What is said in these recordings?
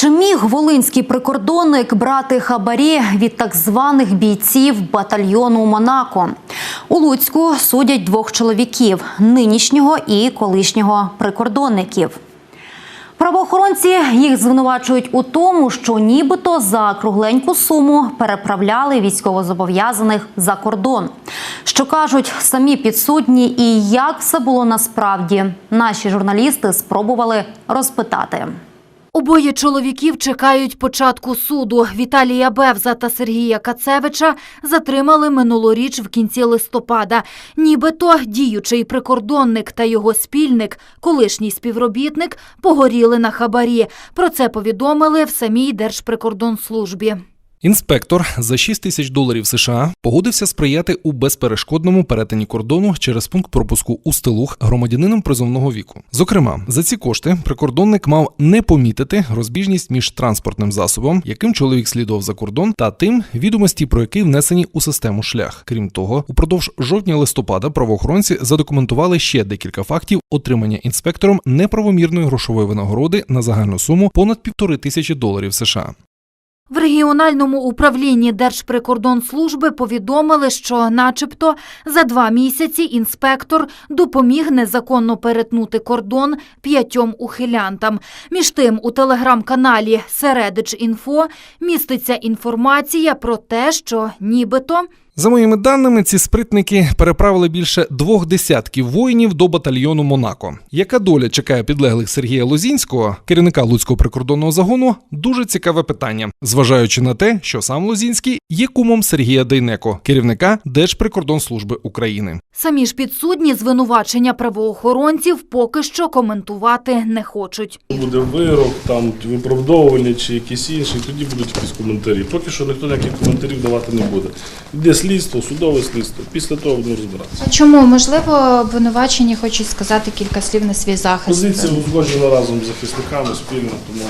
Чи міг волинський прикордонник брати хабарі від так званих бійців батальйону Монако? У Луцьку судять двох чоловіків нинішнього і колишнього прикордонників. Правоохоронці їх звинувачують у тому, що нібито за кругленьку суму переправляли військовозобов'язаних за кордон. Що кажуть самі підсудні, і як все було насправді, наші журналісти спробували розпитати. Обоє чоловіків чекають початку суду. Віталія Бевза та Сергія Кацевича затримали минулоріч в кінці листопада. Нібито діючий прикордонник та його спільник, колишній співробітник, погоріли на хабарі. Про це повідомили в самій Держприкордонслужбі. Інспектор за 6 тисяч доларів США погодився сприяти у безперешкодному перетині кордону через пункт пропуску у Стилух громадянинам призовного віку. Зокрема, за ці кошти прикордонник мав не помітити розбіжність між транспортним засобом, яким чоловік слідував за кордон, та тим, відомості про який внесені у систему шлях. Крім того, упродовж жовтня-листопада правоохоронці задокументували ще декілька фактів отримання інспектором неправомірної грошової винагороди на загальну суму понад півтори тисячі доларів США. В регіональному управлінні Держприкордонслужби повідомили, що, начебто, за два місяці інспектор допоміг незаконно перетнути кордон п'ятьом ухилянтам. Між тим, у телеграм-каналі Середич.Інфо міститься інформація про те, що нібито За моїми даними, ці спритники переправили більше двох десятків воїнів до батальйону Монако. Яка доля чекає підлеглих Сергія Лозінського, керівника Луцького прикордонного загону, дуже цікаве питання, зважаючи на те, що сам Лозінський є кумом Сергія Дейнеко, керівника Держприкордонслужби України. самі ж підсудні звинувачення правоохоронців поки що коментувати не хочуть. Буде вирок, там виправдовування чи якісь інші, тоді будуть якісь коментарі. Поки що ніхто ніяких коментарів давати не буде. Йде слідство, судове слідство. Після того будемо розбиратися. А Чому можливо обвинувачені хочуть сказати кілька слів на свій захист? Позиція узгоджена разом з захисниками спільно, тому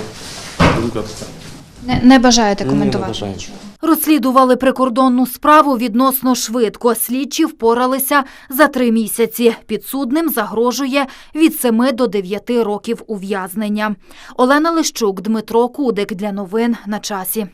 думка така. Не, не бажаєте коментувати бажаю. Розслідували прикордонну справу відносно швидко. Слідчі впоралися за три місяці. Підсудним загрожує від 7 до 9 років ув'язнення. Олена Лищук, Дмитро Кудик для новин на часі.